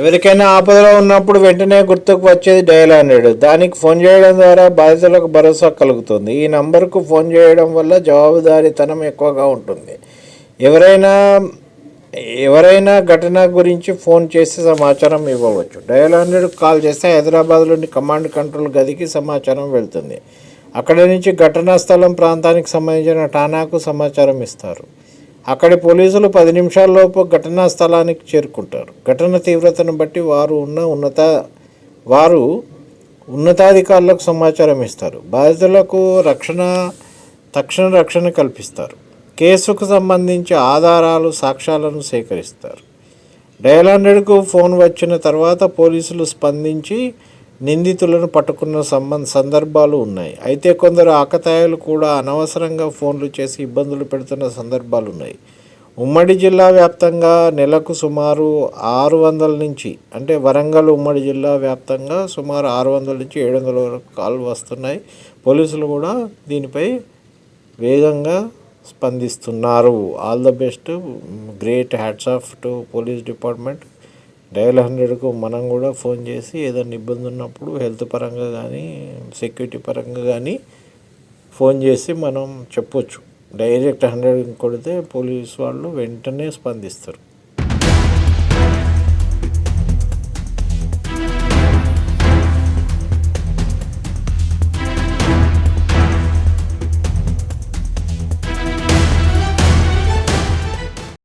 ఎవరికైనా ఆపదలో ఉన్నప్పుడు వెంటనే గుర్తుకు వచ్చేది డయల్ హండ్రెడ్ దానికి ఫోన్ చేయడం ద్వారా బాధితులకు భరోసా కలుగుతుంది. ఈ నంబర్కు ఫోన్ చేయడం వల్ల జవాబుదారీతనం ఎక్కువగా ఉంటుంది. ఎవరైనా ఎవరైనా ఘటన గురించి ఫోన్ చేసి సమాచారం ఇవ్వవచ్చు. డయల్ హండ్రెడ్కు కాల్ చేస్తే హైదరాబాద్లోని కమాండ్ కంట్రోల్ గదికి సమాచారం వెళ్తుంది. అక్కడి నుంచి ఘటనా స్థలం ప్రాంతానికి సంబంధించిన ఠానాకు సమాచారం ఇస్తారు. అక్కడి పోలీసులు పది నిమిషాల్లోపు ఘటనా స్థలానికి చేరుకుంటారు. ఘటన తీవ్రతను బట్టి వారు ఉన్న ఉన్నత వారు ఉన్నతాధికారులకు సమాచారం ఇస్తారు. బాధితులకు రక్షణ తక్షణ రక్షణ కల్పిస్తారు. కేసుకు సంబంధించి ఆధారాలు సాక్ష్యాలను సేకరిస్తారు. డయల్ హండ్రెడ్కు ఫోన్ వచ్చిన తర్వాత పోలీసులు స్పందించి నిందితులను పట్టుకున్న సంబంధ సందర్భాలు ఉన్నాయి. అయితే కొందరు ఆకతాయిలు కూడా అనవసరంగా ఫోన్లు చేసి ఇబ్బందులు పెడుతున్న సందర్భాలు ఉన్నాయి. ఉమ్మడి జిల్లా వ్యాప్తంగా నెలకు సుమారు ఆరు వందల నుంచి అంటే వరంగల్ ఉమ్మడి జిల్లా వ్యాప్తంగా సుమారు ఆరు వందల నుంచి ఏడు వందల వరకు కాల్ వస్తున్నాయి. పోలీసులు కూడా దీనిపై వేగంగా స్పందిస్తున్నారు. All the best. Great. Hats off to police department. Dial హండ్రెడ్కు మనం కూడా ఫోన్ చేసి ఏదైనా ఇబ్బంది ఉన్నప్పుడు హెల్త్ పరంగా కానీ సెక్యూరిటీ పరంగా కానీ ఫోన్ చేసి మనం చెప్పొచ్చు. డైరెక్ట్ హండ్రెడ్ కొడితే పోలీస్ వాళ్ళు వెంటనే స్పందిస్తారు.